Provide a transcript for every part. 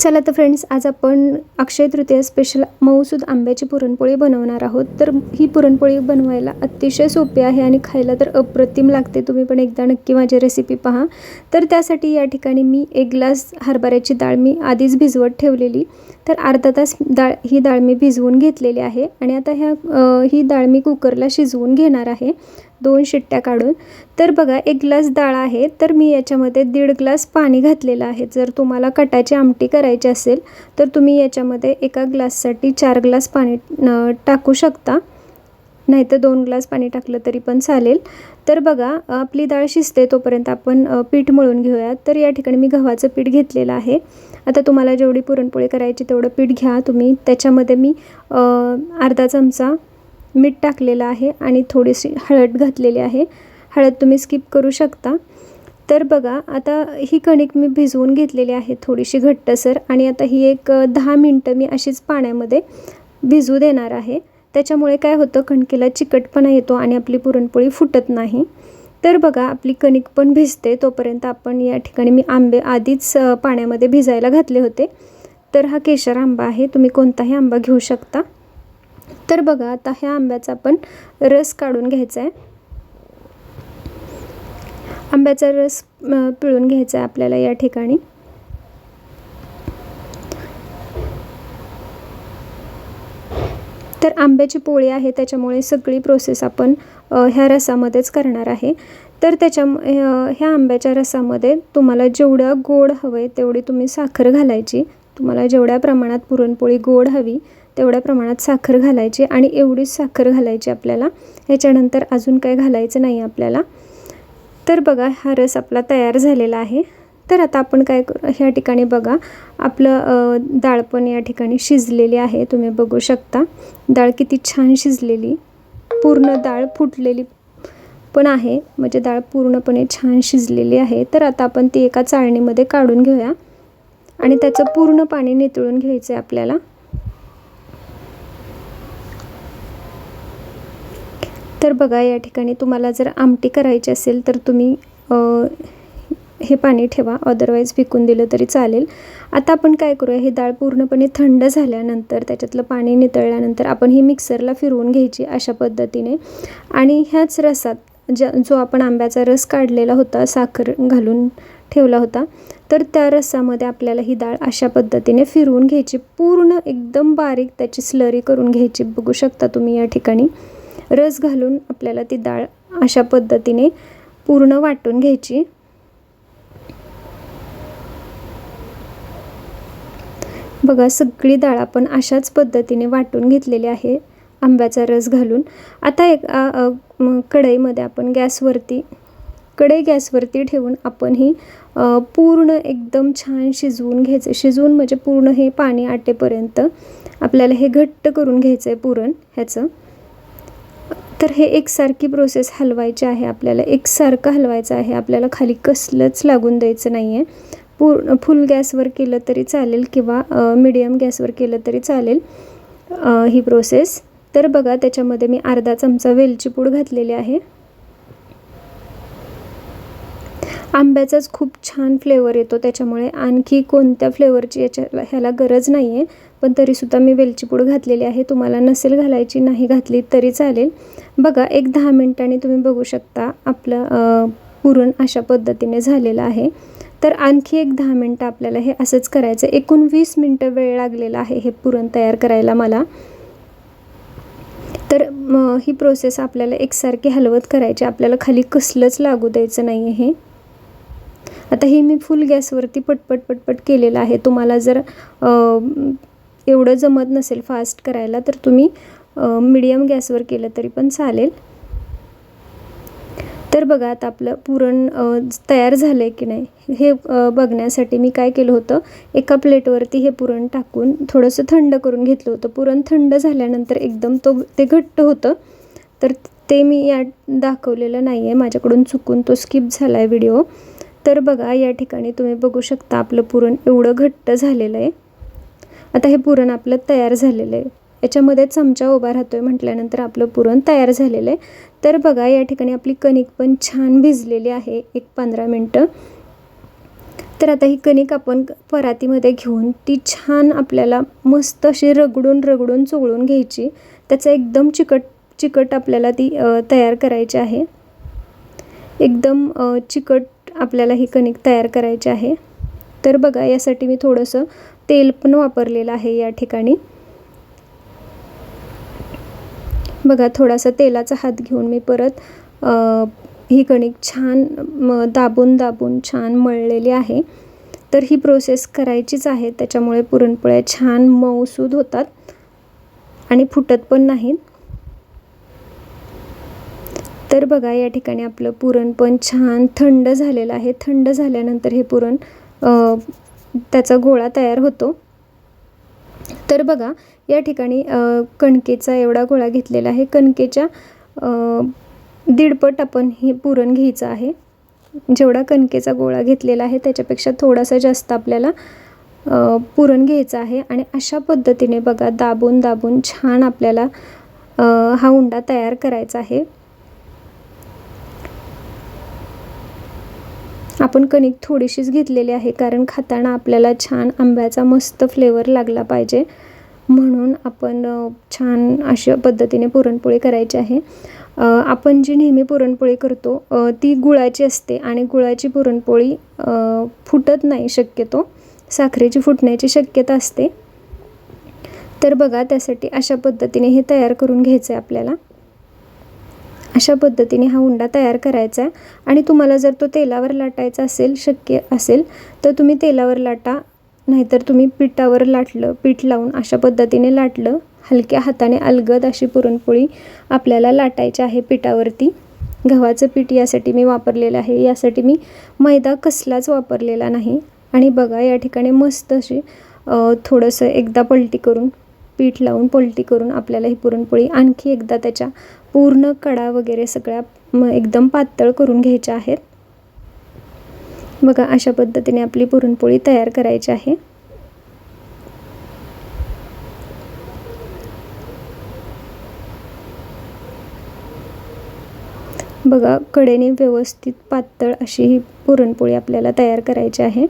चला तर फ्रेंड्स आज आपण अक्षय तृतीया स्पेशल मऊसूद आंब्याची पुरणपोळी बनवणार आहोत. तर ही पुरणपोळी बनवायला अतिशय सोपी आहे आणि खायला तर अप्रतिम लागते. तुम्ही पण एकदा नक्की माझी रेसिपी पहा. तर त्यासाठी या ठिकाणी मी एक ग्लास हरभऱ्याची डाळ मी आधीच भिजवत ठेवलेली. तर अर्धा तास डाळ ही डाळ मी भिजवून घेतलेली आहे आणि आता ह्या ही डाळ मी कुकरला शिजवून घेणार आहे दोन शिट्ट्या काढून. तर बघा एक ग्लास डाळ आहे तर मी याच्यामध्ये दीड ग्लास पाणी घातलेलं आहे. जर तुम्हाला कटाची आमटी करायची असेल तर तुम्ही याच्यामध्ये एका ग्लाससाठी चार ग्लास पाणी टाकू शकता. नाही तर दोन ग्लास पाणी टाकलं तरी पण चालेल. तर बघा आपली डाळ शिजते तोपर्यंत आपण पीठ मळून घेऊया. तर या ठिकाणी मी गव्हाचं पीठ घेतलेलं आहे. आता तुम्हाला जेवढी पुरणपोळी करायची तेवढं पीठ घ्या तुम्ही. त्याच्यामध्ये मी अर्धा चमचा मीठ टाकलेलं आहे आणि थोडीशी हळद घातलेली आहे. हळद तुम्ही स्किप करू शकता. तर बघा आता ही कणिक मी भिजवून घेतलेली आहे थोडीशी घट्टसर आणि आता ही एक दहा मिनटं मी अशीच पाण्यामध्ये भिजू देणार आहे. त्याच्यामुळे काय होतं कणकेला चिकटपणा येतो आणि आपली पुरणपोळी फुटत नाही. तर बघा आपली कणिक पण भिजते. तोपर्यंत आपण या ठिकाणी मी आंबे आधीच पाण्यामध्ये भिजायला घातले होते. तर हा केशर आंबा आहे. तुम्ही कोणताही आंबा घेऊ शकता. तर बघा आता ह्या आंब्याचा आपण रस काढून घ्यायचा आहे आंब्याचा रस पिळून घ्यायचा आहे आपल्याला या ठिकाणी. तर आंब्याची पोळी आहे. त्याच्यामुळे सगळी प्रोसेस आपण ह्या रसामध्येच करणार आहे. तर त्याच्या ह्या आंब्याच्या रसामध्ये तुम्हाला जेवढं गोड हवं आहे तेवढी तुम्ही साखर घालायची. तुम्हाला जेवढ्या प्रमाणात पुरणपोळी गोड हवी तेवढ्या प्रमाणात साखर घालायची आणि एवढीच साखर घालायची आपल्याला. ह्याच्यानंतर अजून काय घालायचं नाही आपल्याला. तर बघा हा रस आपला तयार झालेला आहे. तर आता आपण काय करू ह्या ठिकाणी बघा आपलं डाळ पण या ठिकाणी शिजलेली आहे. तुम्ही बघू शकता. डाळ किती छान शिजलेली. पूर्ण डाळ फुटलेली पण आहे. म्हणजे डाळ पूर्णपणे छान शिजलेली आहे. तर आता आपण ती एका चाळणीमध्ये काढून घेऊया. आणि त्याचं पूर्ण पाणी नितळून घ्यायचं आहे आपल्याला. तर बघा या ठिकाणी तुम्हाला जर आमटी करायची असेल तर तुम्ही हे पाणी ठेवा. अदरवाईज फिकून दिलं तरी चालेल. आता आपण काय करूया? ही डाळ पूर्णपणे थंड झाल्यानंतर त्याच्यातलं पाणी नितळल्यानंतर आपण ही मिक्सरला फिरवून घ्यायची अशा पद्धतीने. आणि ह्याच रसात ज्या जो आपण आंब्याचा रस काढलेला होता साखर घालून ठेवला होता तर त्या रसामध्ये आपल्याला ही डाळ अशा पद्धतीने फिरवून घ्यायची. पूर्ण एकदम बारीक त्याची स्लरी करून घ्यायची. बघू शकता तुम्ही या ठिकाणी. रस घालून आपल्याला ती डाळ अशा पद्धतीने पूर्ण वाटून घ्यायची. बघा सगळी डाळ आपण अशाच पद्धतीने वाटून घेतलेली आहे. आंब्याचा रस घालून. आता एक कढईमध्ये आपण गॅसवरती कढई गॅसवरती ठेवून आपण ही पूर्ण एकदम छान शिजवून घ्यायचं. शिजवून म्हणजे पूर्ण हे पाणी आटेपर्यंत आपल्याला हे घट्ट करून घ्यायचं आहे पुरण ह्याचं. तर हे एकसारखी प्रोसेस हलवायची आहे आपल्याला. एकसारखं हलवायचं आहे. आपल्याला खाली कसलंच लागून द्यायचं नाही आहे पूर्ण फुल गॅसवर केलं तरी चालेल किंवा मिडियम गॅसवर केलं तरी चालेल ही प्रोसेस तर बघा त्याच्यामध्ये मी अर्धा चमचा वेलची पूड घातलेली आहे. आंब्याचाच खूप छान फ्लेवर येतो त्याच्यामुळे आणखी कोणत्या फ्लेवरची याच्या ह्याला गरज नाही आहे पण तरीसुद्धा मी वेलची पूड घातलेली आहे. तुम्हाला नसेल घालायची नाही घातली तरी चालेल. बघा एक दहा मिनटांनी तुम्ही बघू शकता आपलं पुरण अशा पद्धतीने झालेलं आहे. तर आणखी एक दहा मिनटं आपल्याला हे असंच करायचं एकूण वीस मिनटं वेळ लागलेला आहे हे पुरण तयार करायला मला. तर ही प्रोसेस आपल्याला एकसारखी हलवत करायची आपल्याला खाली कसलंच लागू द्यायचं नाही आहे हे. आता हे मी फुल गॅसवरती पटपट पटपट केलेलं आहे. तुम्हाला जर एवढं जमत नसेल फास्ट करायला तर तुम्ही मिडियम गॅसवर केलं तरी पण चालेल. तर बघा आता आपलं पुरण तयार झालं आहे की नाही हे बघण्यासाठी मी काय केलं होतं एका प्लेटवरती हे पुरण टाकून थोडंसं थंड करून घेतलं होतं. पुरण थंड झाल्यानंतर एकदम तो ते घट्ट होतं तर ते मी या दाखवलेलं नाही आहे माझ्याकडून चुकून तो स्किप झाला आहे व्हिडिओ. तर बघा या ठिकाणी तुम्ही बघू शकता आपलं पुरण एवढं घट्ट झालेलं आहे. आता हे पुरण आपलं तयार झालेलं आहे. याच्यामध्ये चमचा उभा राहतो आहे म्हटल्यानंतर आपलं पुरण तयार झालेलं आहे. तर बघा या ठिकाणी आपली कणिक पण छान भिजलेली आहे एक पंधरा मिनटं. तर आता ही कणिक आपण परातीमध्ये घेऊन ती छान आपल्याला मस्त अशी रगडून रगडून चोळून घ्यायची. त्याचं एकदम चिकट चिकट आपल्याला ती तयार करायची आहे. एकदम चिकट आपल्याला ही कणिक तयार करायची आहे. तर बघा यासाठी मी थोडंसं तेल पण वापरलेलं आहे या ठिकाणी. बघा थोडासा तेलाचा हात घेऊन मी परत ही कणिक छान म दाबून दाबून छान मळलेली आहे. तर ही प्रोसेस करायचीच आहे. त्याच्यामुळे पुरणपोळ्या छान मऊसूद होतात आणि फुटत पण नाहीत. तर बघा या ठिकाणी आपलं पुरण पण छान थंड झालेलं आहे. थंड झाल्यानंतर हे पुरण त्याचा गोळा तयार होतो. तर बघा या ठिकाणी कणकेचा एवढा गोळा घेतलेला आहे. कणकेच्या दीडपट आपण हे पुरण घ्यायचं आहे. जेवढा कणकेचा गोळा घेतलेला आहे त्याच्यापेक्षा थोडासा जास्त आपल्याला पुरण घ्यायचं आहे. आणि अशा पद्धतीने बघा दाबून दाबून छान आपल्याला हा उंडा तयार करायचा आहे. आपण कणिक थोडीशीच घेतलेली आहे कारण खाताना आपल्याला छान आंब्याचा मस्त फ्लेवर लागला पाहिजे. म्हणून आपण छान अशा पद्धतीने पुरणपोळी करायची आहे. आपण जी नेहमी पुरणपोळी करतो ती गुळाची असते आणि गुळाची पुरणपोळी फुटत नाही शक्यतो. साखरेची फुटण्याची शक्यता असते. तर बघा त्यासाठी अशा पद्धतीने हे तयार करून घ्यायचं आहे आपल्याला. अशा पद्धतीने हा उंडा तयार करायचा आहे आणि तुम्हाला जर तो तेलावर लाटायचा असेल शक्य असेल तर तुम्ही तेलावर लाटा. नाहीतर तुम्ही पिठावर लाटलं पीठ लावून अशा पद्धतीने लाटलं. हलक्या हाताने अलगद अशी पुरणपोळी आपल्याला लाटायची आहे पिठावरती. गव्हाचं पीठ यासाठी मी वापरलेलं आहे. यासाठी मी मैदा कसलाच वापरलेला नाही. आणि बघा या ठिकाणी मस्त अशी थोडंसं एकदा पलटी करून पीठ लावून पलटी करून आपल्याला ही पुरणपोळी आणखी एकदा त्याच्या पूर्ण कडा वगैरे सगळ्या म एकदम पातळ करून घ्यायच्या आहेत. बघा अशा पद्धतीने आपली पुरणपोळी तयार करायची आहे. बघा कडेने व्यवस्थित पातळ अशी ही पुरणपोळी आपल्याला तयार करायची आहे.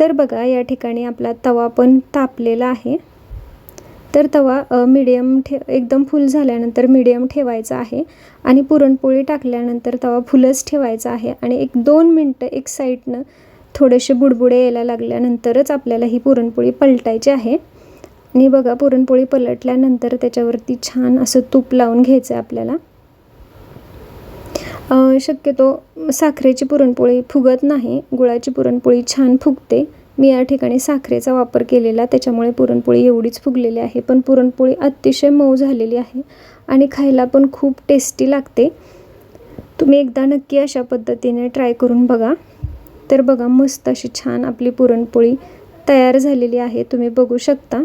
तर बघा या ठिकाणी आपला तवा पण तापलेला आहे. तर तवा मिडियम ठे एकदम फुल झाल्यानंतर मिडियम ठेवायचा आहे आणि पुरणपोळी टाकल्यानंतर तवा फुलच ठेवायचा आहे आणि एक दोन मिनटं एक साईडनं थोडेसे बुडबुडे यायला लागल्यानंतरच आपल्याला ही पुरणपोळी पलटायची आहे. आणि बघा पुरणपोळी पलटल्यानंतर त्याच्यावरती छान असं तूप लावून घ्यायचं आहे आपल्याला शक्यतो साखरेची पुरणपोळी फुगत नाही गुळाची पुरणपोळी छान फुगते. मी या ठिकाणी साखरेचा वापर केलेला त्याच्यामुळे पुरणपोळी एवढीच फुगलेली आहे. पण पुरणपोळी अतिशय मऊ झालेली आहे आणि खायला पण खूप टेस्टी लागते. तुम्ही एकदा नक्की अशा पद्धतीने ट्राय करून बघा. तर बघा मस्त अशी छान आपली पुरणपोळी तयार झालेली आहे. तुम्ही बघू शकता.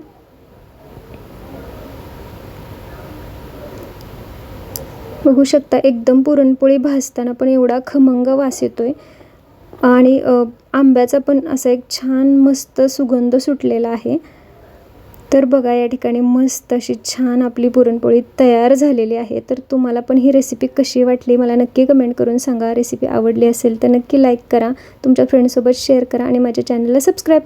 बघू शकता एकदम पुरणपोळी भाजताना पण एवढा खमंग वास येतोय. आणि आंब्याचा पण असा एक छान मस्त सुगंध सुटलेला आहे. तर बघा या ठिकाणी मस्त अशी छान आपली पुरणपोळी तयार झालेली आहे. तर तुम्हाला पण ही रेसिपी कशी वाटली? मला नक्की कमेंट करून सांगा. रेसिपी आवडली असेल तर नक्की लाईक करा. तुमच्या फ्रेंडसोबत शेअर करा आणि माझ्या चॅनलला सबस्क्राईब करा.